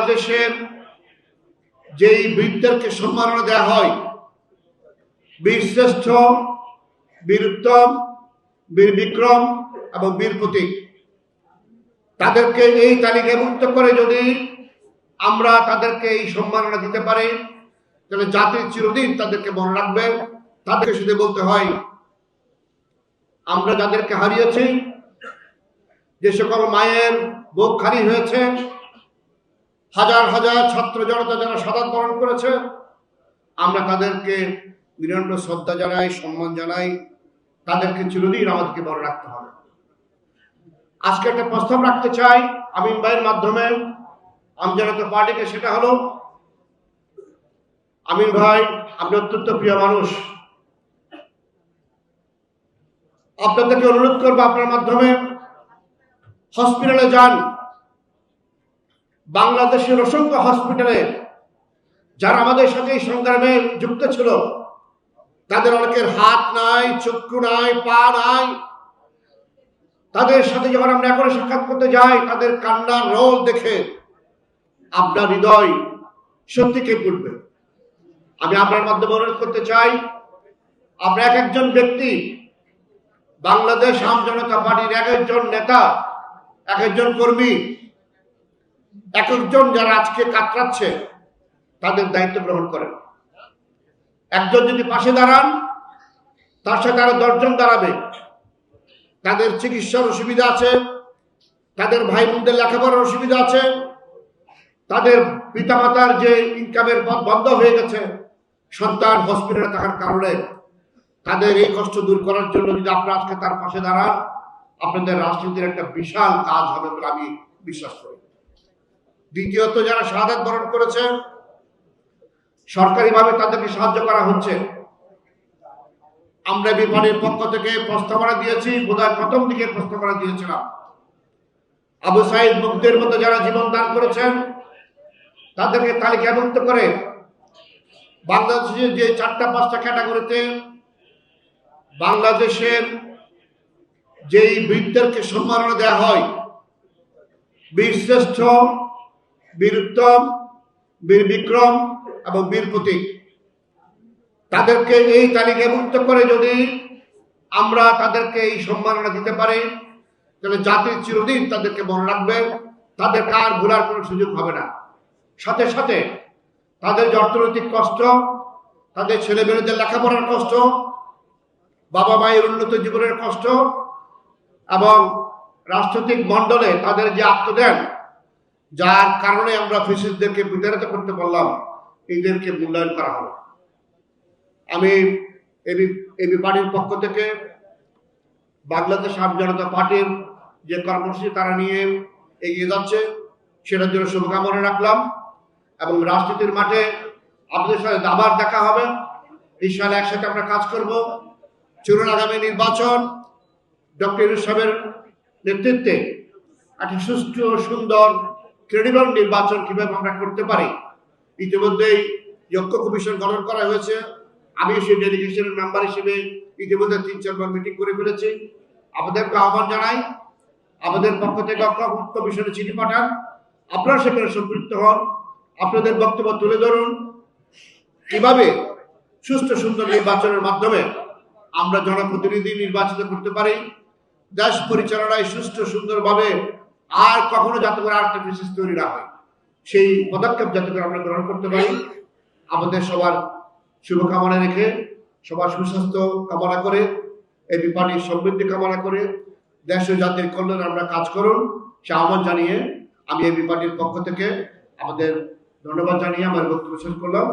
বাংলাদেশের যেই বীরদেরকে সম্মাননা দেওয়া হয় বীর শ্রেষ্ঠ বীর উত্তম বীর বিক্রম এবং বীর প্রতীক তাদেরকে এই তালিকাভুক্ত করে যদি আমরা তাদেরকে এই সম্মাননা দিতে পারি, তাহলে জাতির চিরদিন তাদেরকে মনে রাখবে। তাদেরকে শুধু বলতে হয়, আমরা যাদেরকে হারিয়েছি, যে সকল মায়ের বুক খালি হয়েছে হাজার হাজার ছাত্র জনতা যারা সাদা বরণ করেছে, আমরা তাদেরকে বিনম্র শ্রদ্ধা জানাই, সম্মান জানাই। তাদেরকে চিরদিন আমাদেরকে মনে রাখতে হবে। আজকে একটা প্রস্তাব রাখতে চাই আমিন ভাইয়ের মাধ্যমে। আমজানাত পার্টিকে সেটা হলো, আমিন ভাই, আপনি অত্যন্ত প্রিয় মানুষ। আপনাদেরকে অনুরোধ করব আপনার মাধ্যমে। হসপিটালে যান। বাংলাদেশের অসংখ্য হসপিটালে যারা আমাদের সাথে এই সংগ্রামে যুক্ত ছিল, তাদের অনেকের হাত নাই, চক্ষু নাই, পা নাই। তাদের সাথে যখন আমরা এখন সাক্ষাৎ করতে যাই, তাদের কান্নার রোল দেখে আপনার হৃদয় সত্যি কে উঠবে আমি আপনার মাধ্যমে অনুরোধ করতে চাই, আমরা এক একজন ব্যক্তি, বাংলাদেশ আম জনতা পার্টির এক একজন নেতা, এক একজন কর্মী এক একজন যারা আজকে কাতরাচ্ছে, তাদের দায়িত্ব গ্রহণ করেন। একজন যদি পাশে দাঁড়ান, তার সাথে আরও দশজন দাঁড়াবে। তাদের চিকিৎসার অসুবিধা আছে, তাদের ভাই বোনদের লেখাপড়ার অসুবিধা আছে, তাদের পিতামাতার যে ইনকামের পথ বন্ধ হয়ে গেছে, সন্তান হসপিটালে থাকার কারণে তাদের এই কষ্ট দূর করার জন্য যদি আপনারা আজকে তার পাশে দাঁড়ান, আপনাদের রাজনীতির একটা বিশাল কাজ হবে বলে আমি বিশ্বাস করি। দ্বিতীয়ত যারা শাহাদাত বরণ করেছে, সরকারিভাবে তাদেরকে সাহায্য করা হচ্ছে। আমরা বিমানের পক্ষ থেকে প্রস্তাবনা দিয়েছি, বোধহয় প্রথম দিকে প্রস্তাবনা দিয়েছিলাম। আবু সাইদ মুগ্ধের মতো যারা জীবন দান করেছেন, তাদেরকে তালিকাভুক্ত করে বাংলাদেশের যে চারটা, পাঁচটা ক্যাটাগরিতে বাংলাদেশের যেই বীরদেরকে সম্মাননা দেওয়া হয় বীর শ্রেষ্ঠ বীর বিক্রম এবং বীর প্রতীক তাদেরকে এই তালিকায় তালিকাভুক্ত করে যদি আমরা তাদেরকে এই সম্মাননা দিতে পারি, তাহলে জাতির চিরদিন তাদেরকে মনে রাখবে। তাদের কার ভুলার কোনো সুযোগ হবে না। সাথে সাথে তাদের যে অর্থনৈতিক কষ্ট, তাদের ছেলে মেয়েদের লেখাপড়ার কষ্ট, বাবা মায়ের উন্নত জীবনের কষ্ট এবং রাজনৈতিক মণ্ডলে তাদের যে আত্মদান যার কারণে আমরা ফিসিসদেরকে বিতাড়িত করতে পারলাম এদেরকে মূল্যায়ন করা হবে আমি এবি পার্টির পক্ষ থেকে বাংলাদেশ আম জনতা পার্টির যে কর্মসূচি তারা নিয়ে এগিয়ে যাচ্ছে সেটার জন্য শুভকামনা রাখলাম। এবং রাজনীতির মাঠে আপনাদের সাথে আবার দেখা হবে। এই সালে একসাথে আমরা কাজ করব। চলুন আগামী নির্বাচন। ডক্টর ইউনুস সাহেবের নেতৃত্বে একটা সুষ্ঠু সুন্দর ক্রেডিবল নির্বাচন কীভাবে আমরা করতে পারি? ইতিমধ্যেই ঐক্য কমিশন গঠন করা হয়েছে। আমি সেই ডেলিগেশনের মেম্বার হিসেবে ইতিমধ্যে তিন চারবার মিটিং করে ফেলেছি। আমাদেরকে আহ্বান জানাই, আমাদের পক্ষ থেকে ঐক্য কমিশনে চিঠি পাঠান। আপনারা সেখানে সম্পৃক্ত হন। আপনাদের বক্তব্য তুলে ধরুন। কীভাবে সুষ্ঠু সুন্দর নির্বাচনের মাধ্যমে আমরা জনপ্রতিনিধি নির্বাচিত করতে পারি। দেশ পরিচালনায় সুষ্ঠু সুন্দরভাবে আর কখনো যাতে করে বিশেষ তৈরি না হয়। সেই পদক্ষেপ যাতে করে আমরা গ্রহণ করতে পারি, আমাদের সবার শুভকামনা রেখে, সবার সুস্বাস্থ্য কামনা করে, এই বিপানির সমৃদ্ধি কামনা করে, দেশ ও জাতির কল্যাণে আমরা কাজ করুন, সে আহ্বান জানিয়ে আমি এই বিপাটির পক্ষ থেকে আমাদের ধন্যবাদ জানিয়ে আমার বক্তব্য শেষ করলাম।